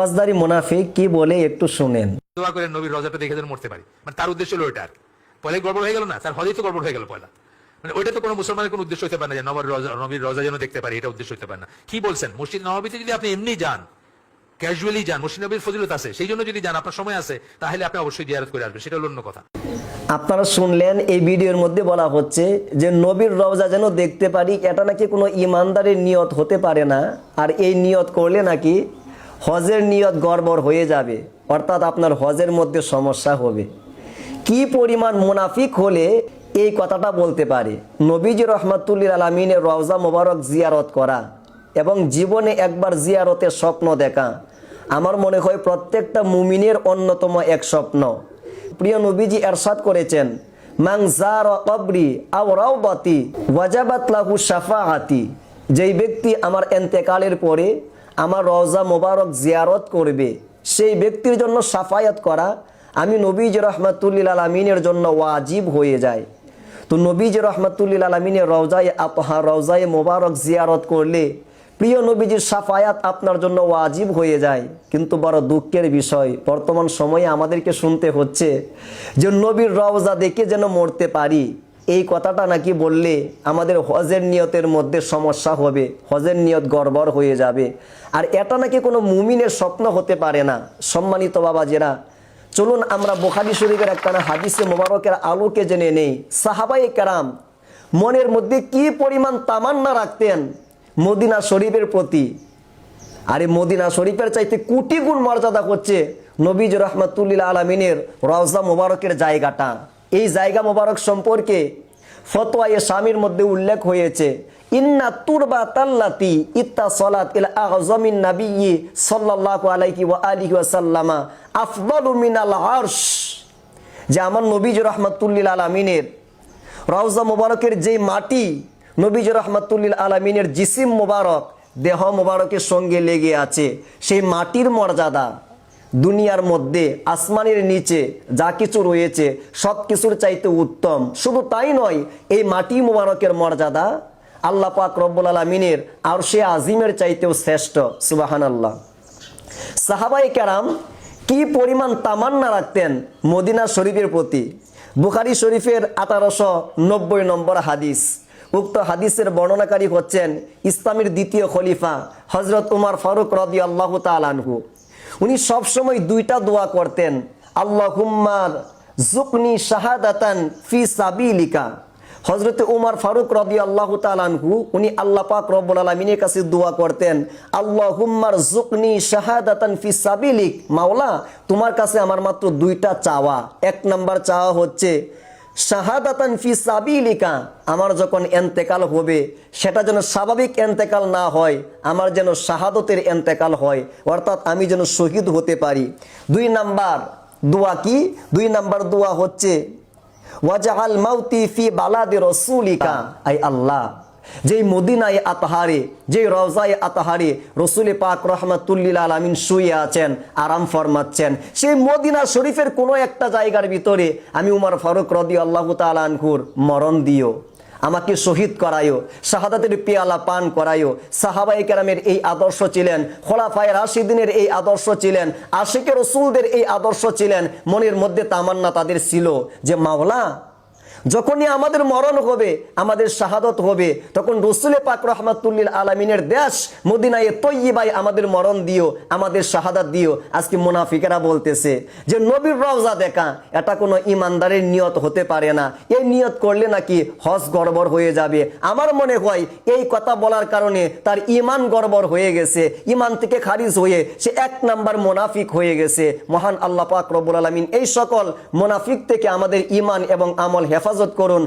পাসদারি মুনাফিক কি বলে একটু শুনেন। দোয়া করে নবীর রজাটা দেখে যেন মরতে পারি। মানে তার উদ্দেশ্য হলো ওইটা আর পয়লা গড়বড় হয়ে গেল না? তার হজেই তো গড়বড় হয়ে গেল পয়লা। মানে ওইটা তো কোনো মুসলমানের কোনো উদ্দেশ্য হতে পারে না যে নবর রজা নবীর রজা যেন দেখতে পারি এটা উদ্দেশ্য হতে পারে না। কি বলছেন? মসজিদ নবাবিতে যদি আপনি এমনি যান ক্যাজুয়ালি যান মসজিদ নবীর ফজিলত আছে সেই জন্য যদি যান আপনার সময় আছে তাহলে আপনি অবশ্যই জিয়ারত করে আসবেন সেটা হলো অন্য কথা। আপনারা শুনলেন এই ভিডিওর মধ্যে বলা হচ্ছে যে নবীর রওজা যেন দেখতে পারি এটা নাকি কোনো ইমানদারের নিয়ত হতে পারে না? আর এই নিয়ত করলে নাকি হজের নিয়ত গড়বড় হয়ে যাবে, অর্থাৎ আপনার হজের মধ্যে সমস্যা হবে। কি পরিমাণ মুনাফিক হলে এই কথাটা বলতে পারে? নবীজি রহমাতুল্লিল আলমিনের রওজা মোবারক জিয়ারত করা এবং জীবনে একবার জিয়ারতের স্বপ্ন দেখা। আমার মনে হয় প্রত্যেকটা মুমিনের অন্যতম এক স্বপ্ন। প্রিয় নবীজি এরশাদ করেছেন মাং জার কবরি আও রাউদাতি ওয়াজাবাত লাহু শাফাআতি। যেই ব্যক্তি আমার এন্তেকালের পরে আমার রওজা মোবারক জিয়ারত করবে। সেই ব্যক্তির জন্য সাফায়াত করা আমি নবীজ রহমাতুল্লিল আলমিনের জন্য ওয়াজিব হয়ে যায়। তো নবীজ রহমাতুল্লিল আলমিনের রওজায় আপহা রওজায় মোবারক জিয়ারত করলে প্রিয় নবীজির সাফায়াত আপনার জন্য ওয়াজিব হয়ে যায়। কিন্তু বড় দুঃখের বিষয়, বর্তমান সময়ে আমাদেরকে শুনতে হচ্ছে যে নবীর রওজা দেখে যেন মরতে পারি। এই কথাটা নাকি বললে আমাদের হজের নিয়তের মধ্যে সমস্যা হবে, হজের নিয়ত গড়বড় হয়ে যাবে। আর এটা নাকি কোনো মুমিনের স্বপ্ন হতে পারে না, সম্মানিত বাবা বাবাজেরা। চলুন আমরা বোখারি শরীফের একখানা হাদিসে মোবারকের আলোকে জেনে নেই। সাহাবাই কারাম মনের মধ্যে কি পরিমাণ তামান্না রাখতেন মদিনা শরীফের প্রতি? আরে মদিনা শরীফের চাইতে কোটি গুণ মর্যাদা করছে নবীজ রহমাতুল্লিল আলমিনের রওজা মোবারকের জায়গাটা। এই জায়গা মোবারক সম্পর্কে ফতোয়ায়ে স্বামীর মধ্যে উল্লেখ হয়েছে, ইন্না তুরবা তাল্লাতি ইত্তা সলাত ইল আযমিন নাবিয়্যি সাল্লাল্লাহু আলাইহি ওয়া আলিহি ওয়া সাল্লামা আফদালু মিনাল আরশ। যে আমার নবীজ রহমাতুল্লিল আলামিনের রওজা মোবারকের যে মাটি, নবীজ রহমাতুল্লিল আলামিনের জিসিম মোবারক দেহ মোবারকের সঙ্গে লেগে আছে। সেই মাটির মর্যাদা দুনিয়ার মধ্যে, আসমানের নিচে যা কিছু রয়েছে, সব কিছুর চাইতে উত্তম। শুধু তাই নয়, এই মাটি মোবারকের মর্যাদা আল্লাহ পাক রব্বুল আলমিনের আর সে আজিমের চাইতেও শ্রেষ্ঠ। সুবাহান আল্লাহ সাহাবাই কেরাম কি পরিমাণ তামান্না রাখতেন মদিনা শরীফের প্রতি? বুখারি শরীফের আঠারোশো নব্বই নম্বর হাদিস। উক্ত হাদিসের বর্ণনাকারী হচ্ছেন ইসলামের দ্বিতীয় খলিফা হজরত উমার ফারুক রদি আল্লাহ তালানহু উনি সবসময় দুইটা দোয়া করতেন আল্লাহ হুম্মার জুকনি শাহাদাতান ফি সাবিলিকা। হজরত উমার ফারুক রদি আল্লাহ তালানহু উনি আল্লাহ পাক রব্বুল আলমিনের কাছে দোয়া করতেন আল্লাহ হুম্মার জুকনি শাহাদাতান ফি সাবিলিক। মাওলা, তোমার কাছে আমার মাত্র দুইটা চাওয়া। এক নাম্বার চাওয়া হচ্ছে শাহাদাতান ফি সাবিলিকা, আমার যখন এন্তেকাল হবে, সেটা যেন স্বাভাবিক এন্তেকাল না হয়, আমার যেন শাহাদতের এন্তেকাল হয়, অর্থাৎ আমি যেন শহীদ হতে পারি। দুই নাম্বার দোয়া কি? দুই নাম্বার দোয়া হচ্ছে ওয়াজাহাল মাউতি ফি বালাদি রসুলিকা। আই আল্লাহ যেই মদিনায় আতহারে, যেই রওজায় আতহারে, রসুলে পাক রহমাতুল্লিল আলমিন শুয়ে আছেন, আরাম ফরমাচ্ছেন। সেই মদিনা শরীফের কোনো একটা জায়গার ভিতরে আমি উমার ফারুক রদি আল্লাহ তালানহুর মরণ দিও, আমাকে শহীদ করায়ও, শাহাদাতের পেয়ালা পান করায়ও সাহাবাই কেরামের এই আদর্শ ছিলেন, খোলাফায় রাশিদিনের এই আদর্শ ছিলেন আশিকের রসুলদের এই আদর্শ ছিলেন, মনের মধ্যে তামান্না তাদের ছিল যে, মাওলা যখনই আমাদের মরণ হবে, আমাদের শাহাদত হবে, তখন রসুলে পাক রহমাতুল্লিল আলমিনের দেশ মদিনায় তৈবাই আমাদের মরণ দিও, আমাদের শাহাদাত দিও। আজকে মুনাফিকেরা বলতেছে যে, নবীর রওজা দেখা, এটা কোনো ইমানদারের নিয়ত হতে পারে না। এই নিয়ত করলে নাকি হজ গড়বড় হয়ে যাবে। আমার মনে হয় এই কথা বলার কারণে তার ইমান গড়বড় হয়ে গেছে। ইমান থেকে খারিজ হয়ে সে এক নাম্বার মোনাফিক হয়ে গেছে। মহান আল্লাহ পাক রব্বুল আলমিন এই সকল মোনাফিক থেকে আমাদের ইমান এবং আমল হেফাজত করুন।